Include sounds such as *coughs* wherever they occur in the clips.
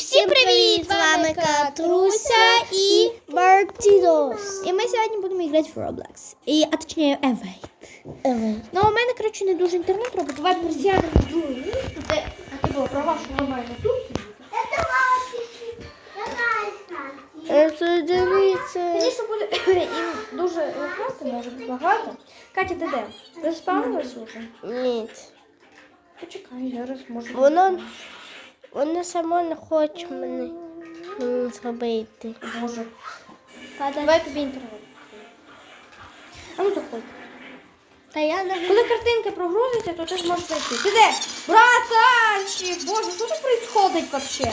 всім привіт! З вами Катруся і Мартінос. І ми сьогодні будемо грати в Roblox. І, а точніше, Away. Ну, у мене, коротше, не дуже інтернет робить. Давай присядемо в друге місце, де а ти було права, що нормально тут сидіти. Це дивіться. Звісно, буде *coughs* їм дуже легко, може бути багато. Катя, ти де? Ти спалилась уже? Ні. Почекай, зараз може. Воно, воно само не хоче мене зробити. Боже. Давай тобі інтернет. А ну заходь. Та я не Коли картинка прогрузиться, то ти зможеш зайти. Ти де? Братанчик! Боже, що тут происходить вообще?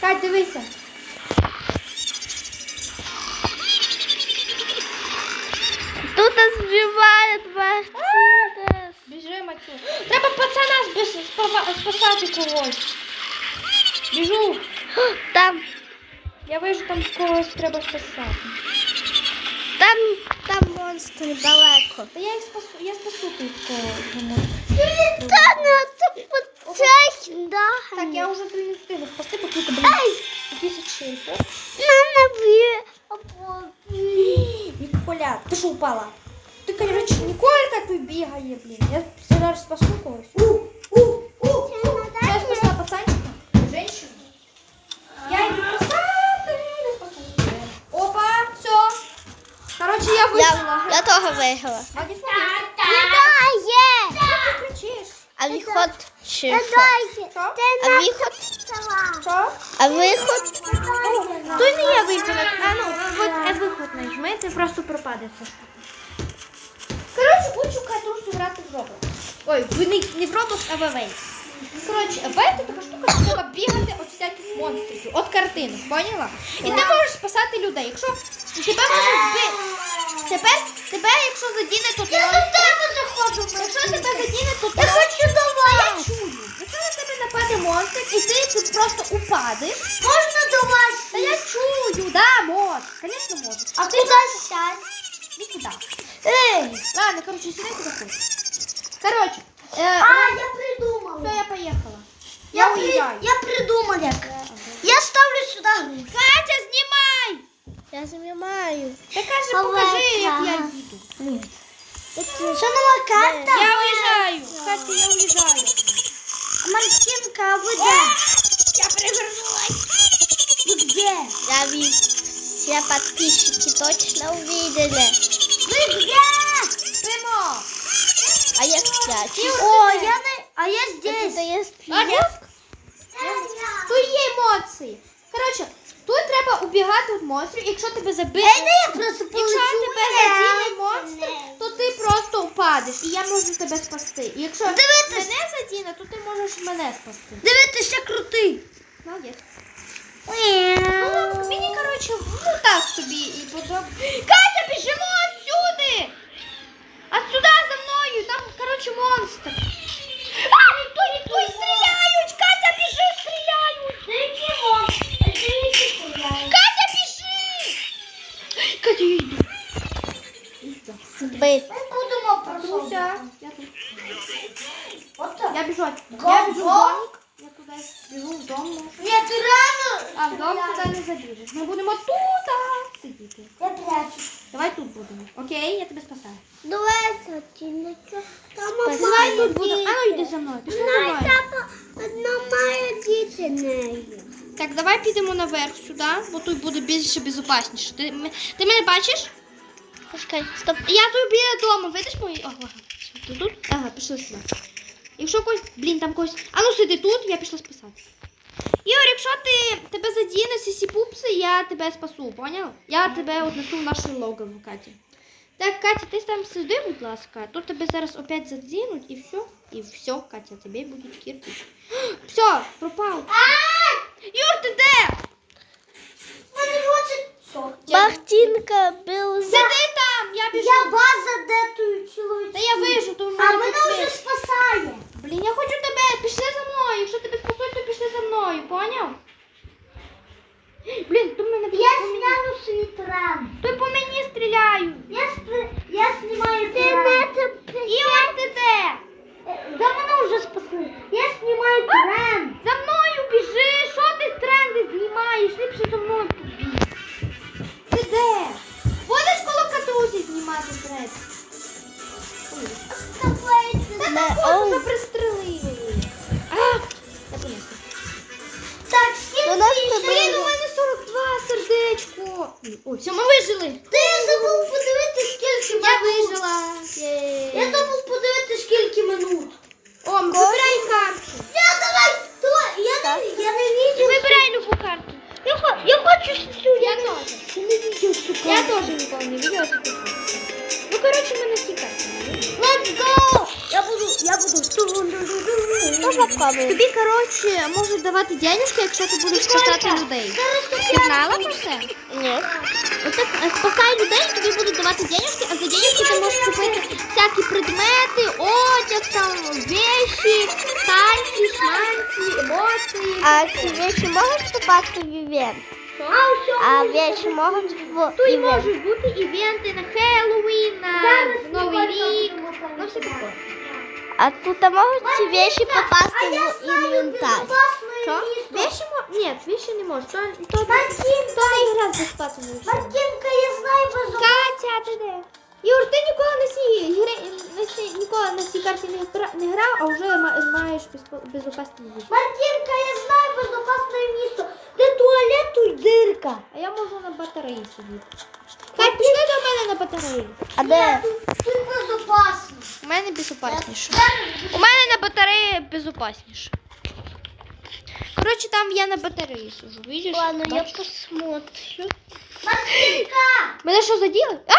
Кать, дивися. Тут збиває Мартінос. Біжи, Матю. Треба пацана спасати когось. Біжу. Там, Я вижу, там когось треба спасати. там, там монстри далеко. Та я їх спасу, я спасу тут кого. Та не це да. Так, я вже не встигла спасти, поки ти, блін, якийсь шейпер. Мене б'є. Ніколя, ти що упала? Ти, короче, Ніколя так бігає, блін. Я зараз спасу когось. Я спасла пацанчика, женщину. Я иду спасати, не спасу. Опа, все. Короче, я вижила. Я, я того виграла. Молодець. Що ти кричиш? А виход чи що? А виход? Що? А виход? Той не є виход. А ну, от виход нажми, ти просто пропаде все. Коротше, учу Катрусю грати в Roblox. Ой, не, в Roblox, а в Away. Коротше, це така штука, що треба бігати від всяких монстрів, від картинок, поняла? І ти можеш спасати людей. Якщо тебе можуть збити. Тепер, тебе, якщо задіне, то ти... Я до тебе заходжу. Якщо тебе задіне, то ти... Я хочу до вас. Я чую. Якщо на тебе нападе монстр, і ти тут просто упадеш, Можна до вас? Та я чую, да, мож. Конечно, можешь. А куди сядь? Никуда. Ей! Ладно, короче, сюда куда хочешь. Короче, э, А, я придумала. все, я поехала. Я, уезжаю. Я придумала як. Я ставлю гру. Катя, снимай! Я знімаю. Та каже, покажи, як я Катя. їду. Що нова карта? Я уезжаю. Катя, я уезжаю. Мартинка, а ви де? Я перевернулась. Ви де? Я вижу. Все подписчики точно увидели. Вы где? А я спрячусь. О, я на... А я здесь. Это я. Тут є емоції. Коротше, тут треба убігати від монстрів. Якщо тебе я просто якщо тебе задіне монстр, то ти просто упадеш. І я можу тебе спасти. І якщо Дивитись. мене задіне, то ти можеш мене спасти. Дивитися крутий. Молодець. Ну, мені, коротше, ну так собі і подобається. Катя, біжимо отсюди! Отсюда за мною, там, коротше, монстр. А, ніхто, ніхто і стріляють! Катя, біжи, стріляють! Катя, біжи! Катя, я йду. Збит. Катруся, я тут. Отак. Я біжу отсюда. Го, Я біжу в го. домик. Я туди біжу в дом. наш. Ні, ти рано. А в дом туди не забіжеш. Ми будемо тут а, сидіти. Я прячу. Давай тут будемо. Окей, я тебе спасаю. Давай, сотінниця. Давай тут будемо. А ну йди за мною. Пішли за мною. Одна моя діти нею. Так, давай підемо наверх сюди, бо тут буде безпечніше. Ти, ти мене бачиш? Пускай, стоп. Я тут біля дому. Видиш мої? О, ага. Ти тут? Ага, пішли сюди. Якщо когось, блін, там когось. А ну сиди тут, я пішла спасати. Ігор, якщо ти тебе задіне сісі пупси, я тебе спасу, поняв? Я тебе отнесу в наше логово, Катя. Так, Катя, ти там сиди, будь ласка. Тут тебе зараз опять задінуть і все. І все, Катя, тобі буде кирпич. Все, пропав. Юр, ти де? Мартинка був Сиди там, я біжу. Я база де той. Та я вижу, то А мене вже спасає. Блін, я хочу тебе, пішли за мною. Якщо тебе спасуть, то пішли за мною, поняв? Блін, то мене Я сняну свій тран. То по мені стріляють. Я, спри... я знімаю тран. Ігор, ти де? Да мене вже спасли. Я знімаю тран. За мною біжи, що ти Так, всякі предмети, одяг, там, вещи, танці, шманці, емоції. А ці вещи можуть попасти в івент? А вещи можуть в Тут івент? можуть бути івенти на Хеллоуін, на Новий рік, ну все таке. А тут можуть ці вещи попасти в інвентар? Що? Вещи мо... Ні, вещи не можеш. То, то, то не з. Мартинка, я знаю без Катя, ти де? Юр, ти ніколи на цій гри, на цій, ніколи на цій карті не, гра- не грав, а вже ма- маєш безопасні вещи. Мартинка, я знаю безопасне місто. Де туалет, тут дирка. А я можу на батареї сидіти. Кать, пішли до мене на батареї. А де? Тут безопасно. У мене безопасніше. У мене на батареї безопасніше. Коротше, там я на батареї сижу, видиш? Ладно, я посмотрю. Мартинка! Мене що заділи? А,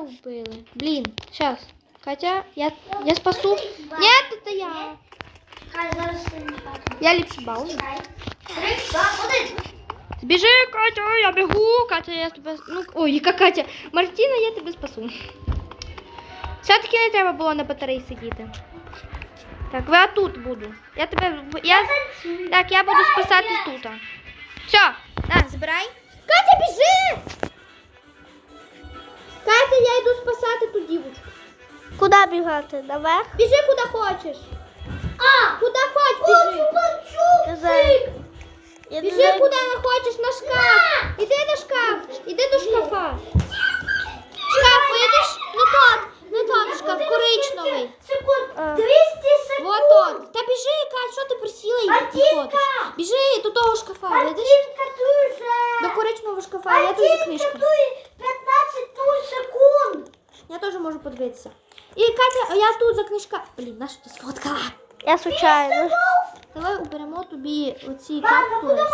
вбили. Блін, щас. Катя, я, я спасу. Ні, це я. Хай зараз ти не Я ліпше бал. Три, два, один. Біжи, Катя, я бігу. Катя, я тебе. Ну, ой, яка Катя. Мартіна, я тебе спасу. Все-таки не треба було на батареї сидіти. Так, я тут буду. Я тебе. Я... Так, я буду спасати тут. Все, на, збирай. Катя, біжи! Катя, я йду спасати ту дівочку. Куди бігати? Наверх? Біжи куди хочеш. А! Куди хочеш, біжи. Знаю. Біжи куди не хочеш на шкаф. Іди на шкаф. Іди до шкафа. Шкаф, видиш? Не тот. Не тот шкаф, коричневий. Секунд. А. 200 секунд. Вот он. Та біжи, Кать, що ти присіла і не ходиш? Мартинка! Біжи до того шкафа, видиш? Мартинка, тут До же. коричневого шкафа, я тут за Мартинка, книжку. тут 15 тут секунд. Я теж можу подивитися. І Катя, я тут за книжка. Блін, на що ти сфоткала? Я случайно. Давай уберемо тобі оці капсули,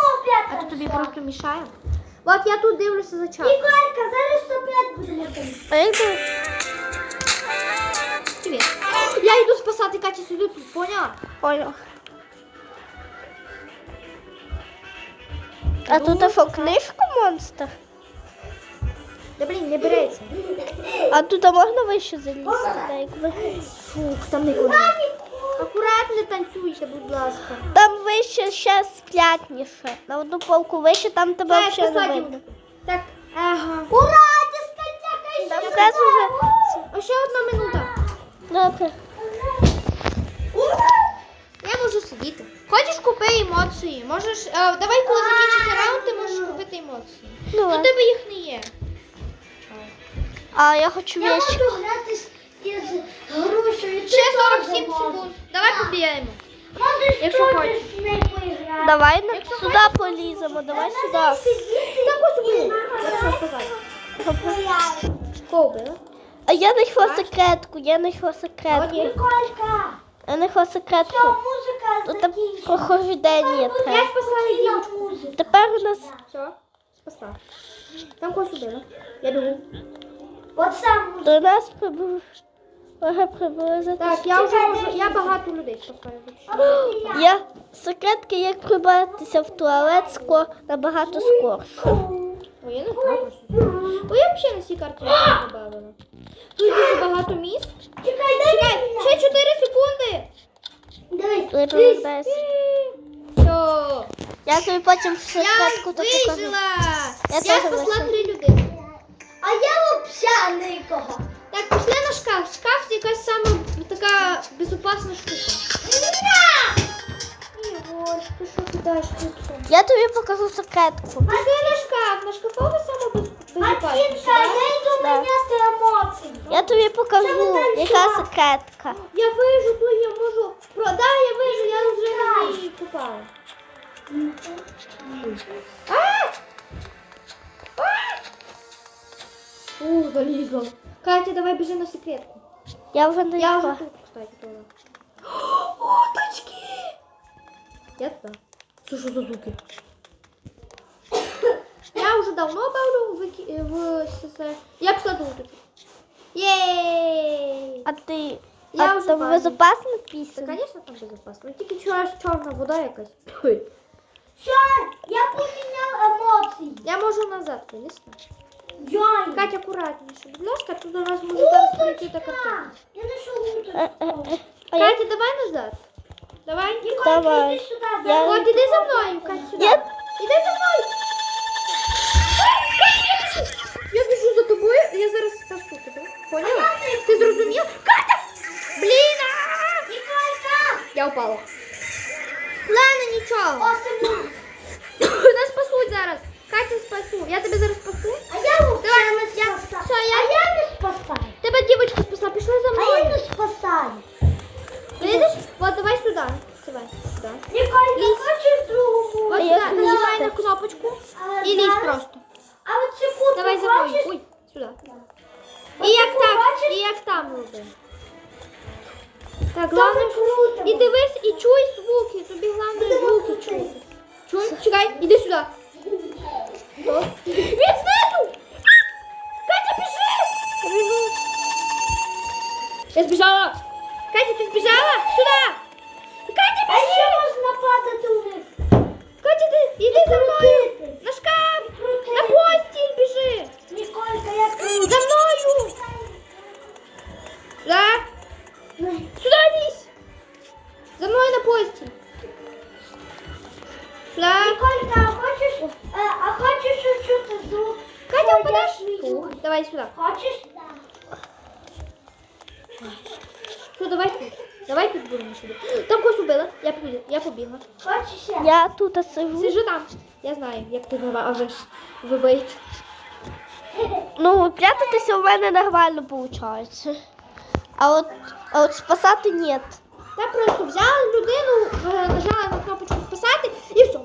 а то тобі просто мішає. От я тут дивлюся за час. Ігорка, зараз опять будемо там. А як ти? Привіт. Я йду спасати Катю сюди тут, поняла? Понял. А тут що, книжку монстр? Да блін, не береться. А тут можна вище залізти? Фух, там не. Акуратно танцюйте, будь ласка. Там вище ще сплятніше. На одну полку вище, там тебе взагалі не видно. Так, ага. Ура, дискотека Там ще зразу. А ще одна минута. Добре. Я можу сидіти. Хочеш купи емоції? Можеш. е, давай, коли закінчиться раунд, ти можеш купити емоції. Ну, У тебе їх не є. А я хочу Я вещи. можу грати з із грушею. Ще 47 секунд. Давай побігаємо. Якщо хочеш. з нею поіграти. Давай на... сюди поліземо, давай сюди. Вбила? А я знайшла секретку, я знайшла секретку. Колька, Я знайшла секретку. музика Тут там закінчена. прохождення Я треба. спасла дівчинку. Тепер у нас Все, спасла. Там когось убила. Я бігу. Оце музика. до нас прибув. Так, я вже можу. Я багато людей спасаю. Я секретки, як прибратися в туалет ско набагато скорше. Ой, я не знаю. Ой, я взагалі на цій карті не добавила. Тут дуже багато місць. Чекай, дай Чекай, ще 4 секунди. Дивись. Прибратися. Все. Я тобі потім Я секретку кажу. вижила. Я Я спасла три людини. А я взагалі нікого. Так, пішли на шкаф. Шкаф якась сама така безопасна штука. Його. Ти що кидаєш куцом? Я тобі покажу секретку. Пішли на шкаф, на шкафове саме без- безпечніше. Матінка, я йду міняти емоції. Я тобі покажу, Це яка танцювати. секретка. Я вижу, то я можу. Продай, я вижу, я вже. А! А! Ух, залізла. Катя, давай біжи на секретку. Я вже не Я йшла. вже тут, кстати, тоже. О, тачки! Я туда. Слушай, за звуки. Я уже давно бавлю в, Ики- в СССР. Я пішла тут. Єй! А ти Я а вже там бачу. безопасно Це, пісня? звісно, там безопасно. Ну, Тільки чорна, чорна вода якась. Ой. Що? Я поміняв емоції. Я можу назад вилізти. Йой. Катя, акуратніше. Будь ласка, тут до нас може зараз прийти та картина. Я знайшов Е, е, уточку. е. А я... Катя, давай назад. Давай. Давай. Іди сюди, Я- давай. От, іди за мною, Катя, сюди. Я- Іди за мною. Я біжу за тобою, я зараз спасу тебе. Поняла? Ти зрозумів? Катя! Блін! а! Ніколька! Я упала. Ладно, нічого. Осим. *coughs* Нас спасуть зараз. Катя спасу. Я тебе зараз спасу. А я взагалі не спасаю. Все, я... А я не спасаю. Тебе дівчинка спасла, пішли за А я мною. не спасаю. Видиш? Вот, давай сюди. Давай, сюди. Ніколька, хочеш другу Вот А я сюди, не нажимай знаю. на кнопочку А і лізь зараз- просто. А от секунду, Давай за мною. хочеш? Ой, сюди. От І як таку так, бачиш? і як там роби. Так, Це головне, круто. і дивись, і чуй звуки. Тобі головне звуки чути. Чуй, чекай, іди сюди. Що? Він знизу! Катя, біжи! Я збіжала! Катя, ти збіжала? Сюди! Катя, А ще біжи! можна падати вниз. Катя, ти іди за мною! На шкаф! На постіль біжи! Ніколька, я круто. За мною! Сюди! Сюди лізь! За мною на постіль! Сюди! Ніколька, а хочеш, е, а хочеш чути звук? Катя, Ой, впадеш? я смію. Давай сюди. Хочеш? Давай тут. Давай тут будемо сюди. Там когось убила. Я побігла. Я побігла. Хочеш я? Я тут сижу. Сижу там. Я знаю, як ти виважиш. Вибить. Ну, прятатися у мене нормально виходить. А от, а от спасати ні. Я просто взяла людину, е, нажала на кнопочку спасати і все.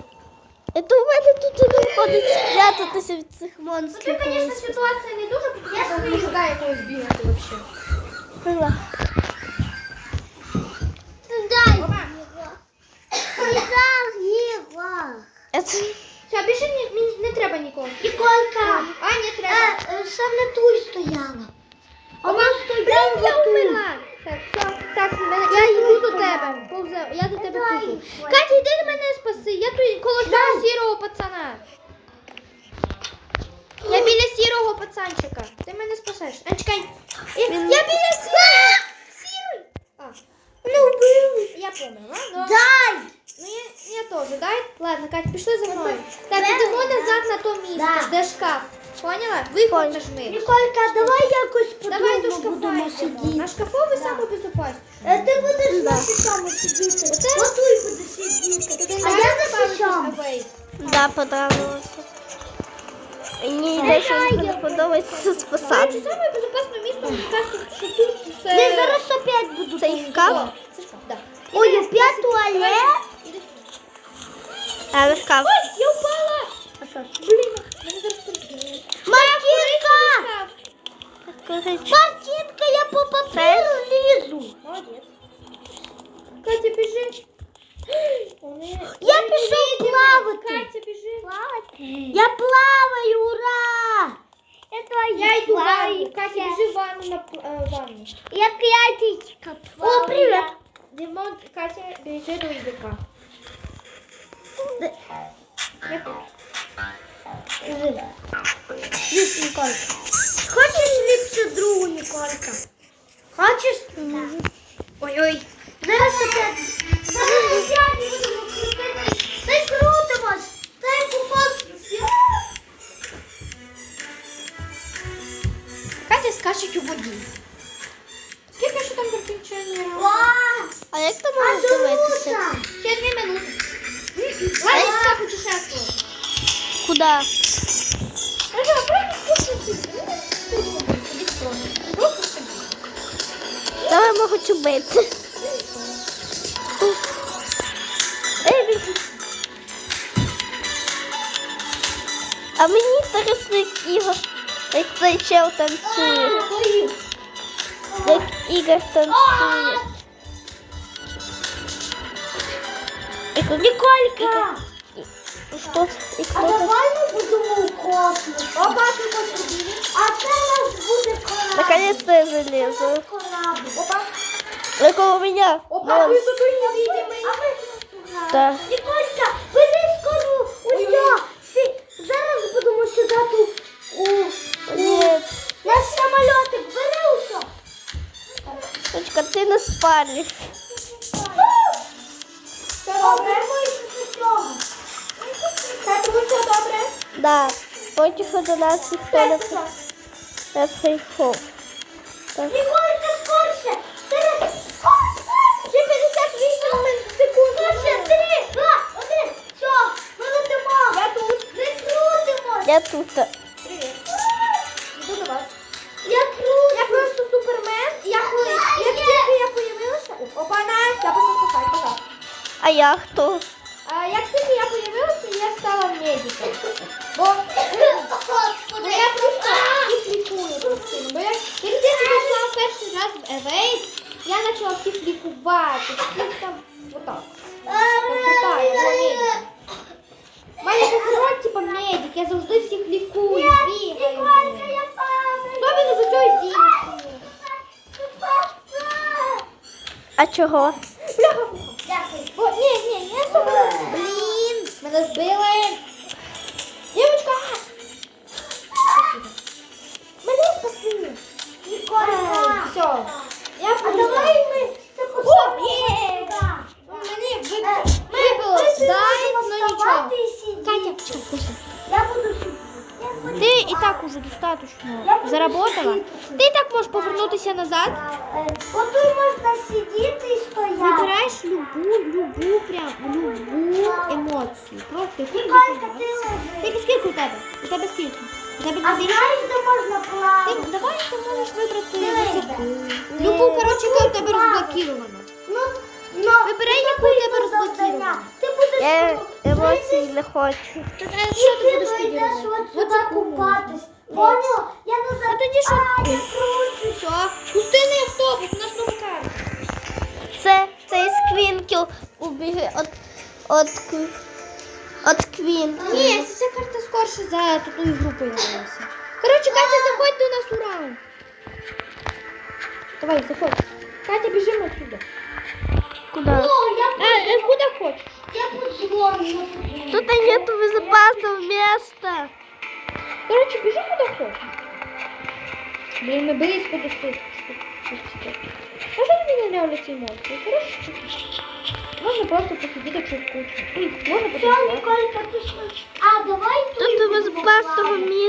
Это у мене тут не виходить спрятатися від цих Ну, монстрів. це, звісно, ситуація не дуже, тому що не шукає якогось бігати взагалі. Пила. Дай Опа. його. Все, більше не, не, не треба нікого. Ніколька, А, не треба. е, е, саме тут стояла. Вона стояла. Блін, я умерла. Так, так, мене- я йду до тебе. Повзе, я до тебе повзу. Катя, йди до мене спаси. Я тут коло цього сірого пацана. Я біля сірого пацанчика. Ти мене спасеш. А чекай. Я, я біля сірого. Сірий. А. Я померла. Ну, Дай! ну я, я теж, дай? Ладно, Катя, пішли за мною. Так, ідемо назад на то місце, де шкаф. Поняла? Виход Поняла. нажми. Ніколька, давай якось Давай до по-другому шкафа будемо йдемо. сидіти. На шкафовий саме безпечніше. Е, Ти будеш Да. на сьому сидіти. Оце? Отуй будеш сидіти. А я на сьому. Да, понравилося. Мені дещо не подобається Короче, спасати. саме безпечне місце, мені кажуть, що тут все... Я зараз опять буду. Це тут. шкаф? О, це шкаф, да. Ой, опять туалет? Іди сюди. Але шкаф. Ой, я упала! А що? Блін, мене зараз приб'ють. Мартинка! Шкаф. Коротше, Мартинка, я по папіру лізу. Молодець. Катя, біжи. Вони... Я Вони пішов невидимі. плавати. Катя, біжи. Я плаваю, ура! Я Я йду в ванну. Катя, біжи в ванну на п- е, ванну. Я клятичка. О, привіт. Димон, Катя, біжи до язика. Я тут. Ліп, Ніколька. Хочеш ліпше другу, Ніколька? Хочеш? Ой-ой. Зараз опять. Зараз опять будемо крутити. Та й крутимось. Та й по космосі. Катя скачуть у воді. Скільки ще там приключення? А як ти А можеш дивитися? Ще дві минути. А просто скучно сидіти. Сидіть вдома. Просто сидіть. Давай ми хочу бити. Ей, він- А мені інтересно, як Ігор, як цей чел танцює. Як Ігор танцює. І коли- Ніколька, что і А давай мы будем у космос. Побачимо тобі. А це у нас буде корабль. Наконец-то я залезу. Корабль. Опа. Легко у меня. Опа, ви тут невидимий. Да. І Костя, ви не скоро у я. Зараз будемо сідати у... Нет. Наш самолетик, бери усьо. Точка, ти нас спалиш. Добре. Да. Против до нас никто не, не пришел. Так. Ніколька, скорше. Скорше. Ще 58 секунд. Скорше, три, два, один. Все, ми летимо. Я тут. Ми крутимось. Я тут. Привіт. Іду до вас. Я крутимось. Я просто супермен. Я коли як тільки я появилася. Опа, на, я пішла спасати, пожалуйста. А я кто? А, як тільки я появилася, я стала медиком. Бо, бо я просто всіх лікую сильно. Бо я, як тільки зайшла перший раз в Евейт, я почала всіх лікувати. Всіх там, отак. Попитаю, бо медик. У мене роль, типа медик, я завжди всіх лікую, бігаю. Я. Особливо з усією дівчиною. А чого? Бляха. Дякую. О, ні, ні, не особливо. Блін, мене збили. Так уже достатньо заработала. Ти так можеш повернутися назад. Е, Отут можна сидіти і стояти. Вибираєш любу, любу, прям любу емоцію. Просто. Тільки скільки у тебе? У тебе скільки? У тебе А знаєш, де можна Ти, плавати? давай ти можеш вибрати Любу, коротше, яка у тебе розблокірована. Ну, Вибирай, яку у тебе вийдеш Ти будеш Я емоцій не хочу. Так, а що ти будеш тоді робити? сюди купатись. Поняла? Я назад. А тоді що? А, я кручусь. Все, пустинний автобус, у нас нова карта. Це цей сквінкіл убіги от, от, от квінкіл. Ні, ця карта скорше за ту ігру появилася. Коротше, Катя, заходь до нас у раунд. Давай, заходь. Катя, біжимо отсюда. Куда? А, э, куда хочешь? Я тут Тут нету безопасного места. Короче, бежи куда хочешь. Блин, ну мы были сколько стоит. Пожалуй, мне нравятся эмоции. Хорошо? Можно просто посидеть так, что скучно. Можно Все, Николь, А, давай. Тут безопасного места.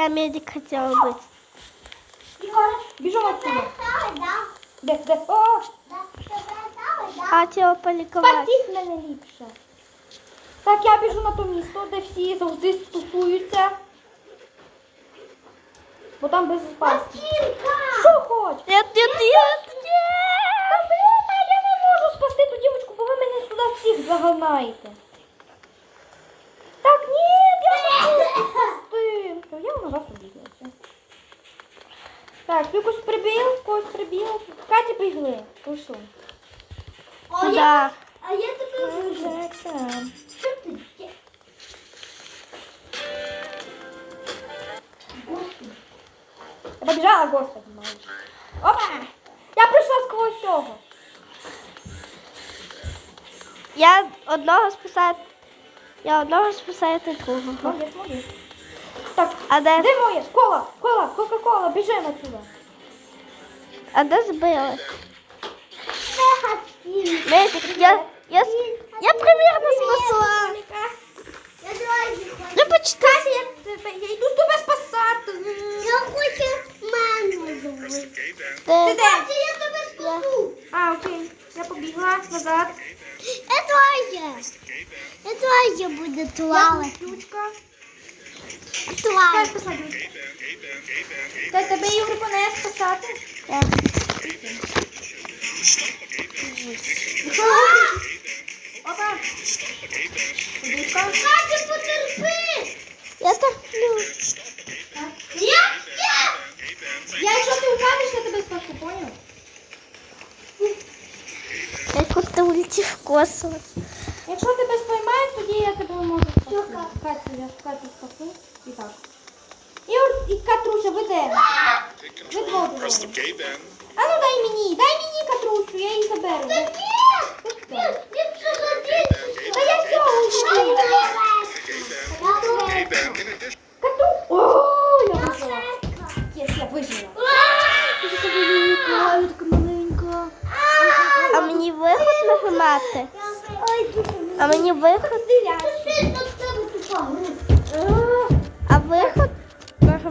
Я медик хотела быть. Ніколя. Біжимо отсюда. Да? О, да, да. А хотела поликовать. спасіть мене ліпше. Так, я біжу на то місто, де всі завжди стосуються. Бо там безпечно. Стінка. Що хочеш? Нет, нет, нет, Та нет. блін, а я не можу спасти ту дівчинку, бо ви мене сюди всіх заганаєте. Так, ні, я не можу спасти. Все, я на вас обізнався. Так, ти когось прибив, когось прибив. Каті бігли. Пішли. А Да. я, а я тебе вижу. Що ти? Я- Я побіжала господи маю. Опа! Я прийшла сквозь цього. Я одного спасаю. Я одного спасаю другого. Молодець, молодець. Так, А де, де моє? Кола, кола, кока-кола, біжимо отсюда. а де збили? Це хатин. Я, я, я примірно спасла. Я. Ну почитай. Я, я йду тебе спасати. Я хочу мене звати. Ти Де? Я тебе спасу. А, окей. Я побігла назад. Я твоє. Я твоє буде плавати. Ключка. Плавати. спасати. Дай тебе Ігор понес спасати. Я. Опа. Катя, потерпи. Я терплю. Я, я. Я, якщо ти упадеш, я тебе спасу, поняв? Я куди улетів в космос. Якщо тебе споймають, тоді я тебе можу спасти. Катю, я Катю спасу. І так. І, і Катруся, ви де? Ви двоє. А ну дай мені, дай мені Катрусю, я її заберу.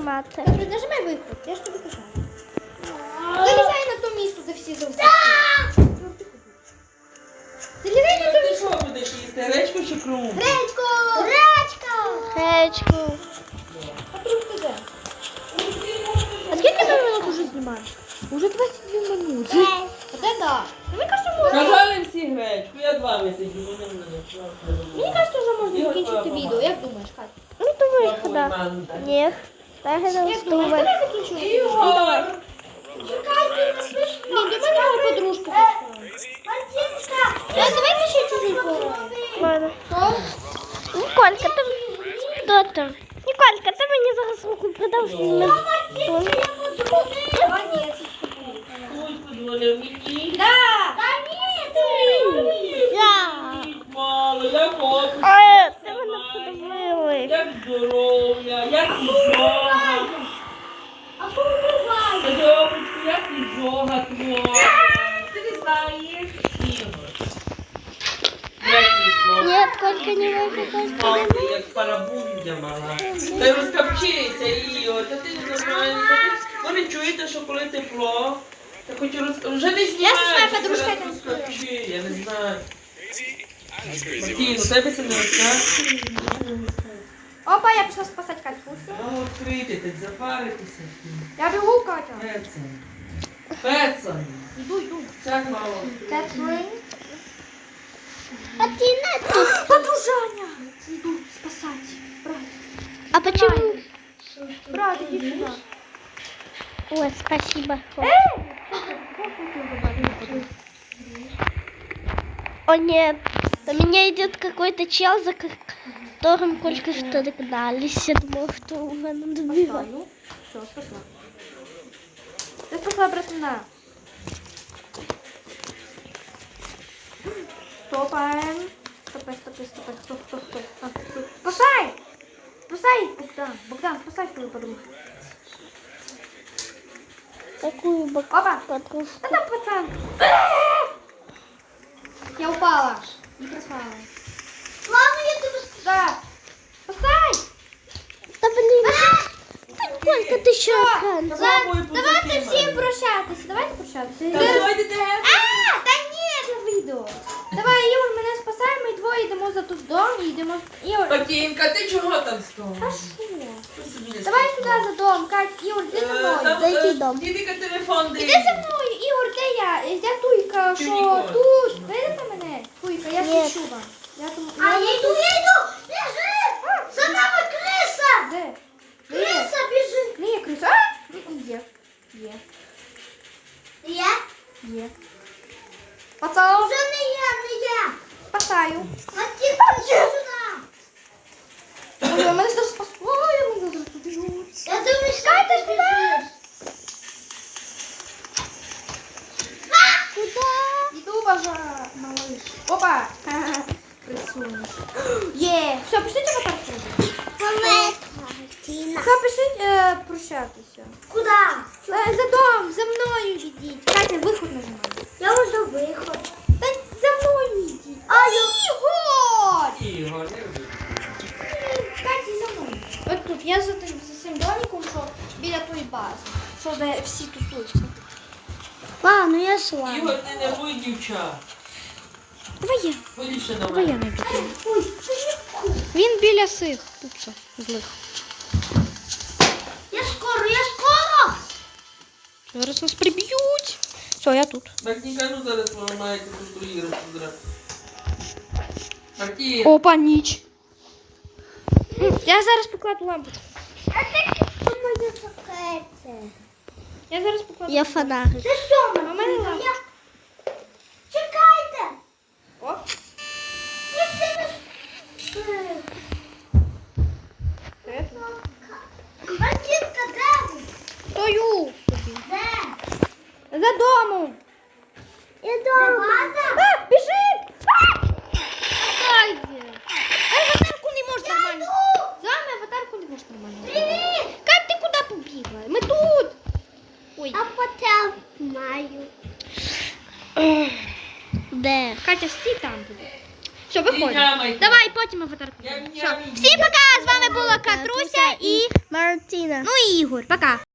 Нажимати? Добре, нажимай виход, я ж тобі кажу. Залізай на то місце, де всі завжди. Залізай на то місце. що будеш їсти? Гречку чи круму? Гречко! Гречко! Гречку. Катруська де? А скільки ми минут уже знімаємо? Уже 22 минути. Оце да. Ну, Мені кажется, можна. Казали всі гречку, я вами сидю, вони мене Мені кажется, вже можна закінчити відео. Як думаєш, Катя? Ну, думаю, куди? Ні. Я давай! Ні, до мене мою подружку. Я давай ще чужу Ладно. Ніколька, ти... Хто там? Ніколька, ти мені зараз руку мені. Да! Мало, як. Ти здоров'я, як іжога. Подобочку, як іжога твоя. Ти не знаєш? Ігор. Як іжога? Ні, тільки не ти як парабундя мала. Та й розкапчися, Ігор, та ти не та Ви не чуєте, що коли тепло? Я хочу роз... Вже не знімаєш. подружка там я не знаю. Мартін, у тебе це не розкапчи? Опа, я пішла спасати Катюсю. Ну, відкрити, так запаритися. Я бігу, Катя. Пецан. Пецан. Йду, йду. Так мало. Катрин. А ти не тут. Подружання. Йду спасати. Брат. А почему? Брат, іди сюди. Ой, спасибо. О нет, на меня идет какой-то чел, за которым только что догнались. Я думала, что у меня. Спасаю. Все, спасла. Ти спасла братана. Стопаем. Стопай, стопай, стопай. Стоп, стоп, стоп. А, стоп. Спасай! Спасай, Богдан. Богдан, спасай свою подружку. Такую Опа! подружку. А там пацан. Я упала. Не пропала. Мама, я тебе Да. Спасай! Да блин. Еще экран? Попробуй Давайте всім прощатися. Давайте прощатися. Що? А, та ні, я вийду. Давай, Ігор, мене спасай, ми двоє йдемо за тут дом і йдемо. Ігор, Патінка, ти чого там а стала? Давай сюди за дом, Кать, Ігор, Е, ти за мною. Зайди в дом. Тільки телефон Іди за мною, Ігор, де я? Я туйка, Ти що ніколи. тут. Видите мене? Туйка, я Ні. свічу вам. Я тому... А я йду, я йду! Біжи! За нами криса! Де? Де? Криса, біжи! Не є криса. А? Є. Є. Я? Є. Пацан. Це не я! знаю. Матінка, сюди. Ой, мене зараз послали, мене зараз уб'ють. Я думаю, що ти біжиш. Іду, бажа, малыш. Опа! Красуня. Є. Все, пішліть аватар пройти. Все, пішліть е, прощатися. Куди? Е, за дом, за мною йдіть. Катя, виход нажимай. Я вже виход. Та за мною йдіть. А, я- Ігор! Ігор, не. Катя, за мною. От тут, я за, тим- за цим домиком, що біля тої бази. Що де всі тусуються. Ладно, я шла. Ігор, ти не будь дівчат. Давай я. Ходіше до Давай я найду. Ой, Він біля сих. Пупса. Злих. Зараз нас приб'ють. Все, я тут. Так не кажу зараз поламаєте тут другі розпудра. Мартін, Опа, ніч. Я зараз покладу лампочку. А ти моє пакети. Я зараз покладу. Я фонарик. Ти що, А в мене лампа. Пока.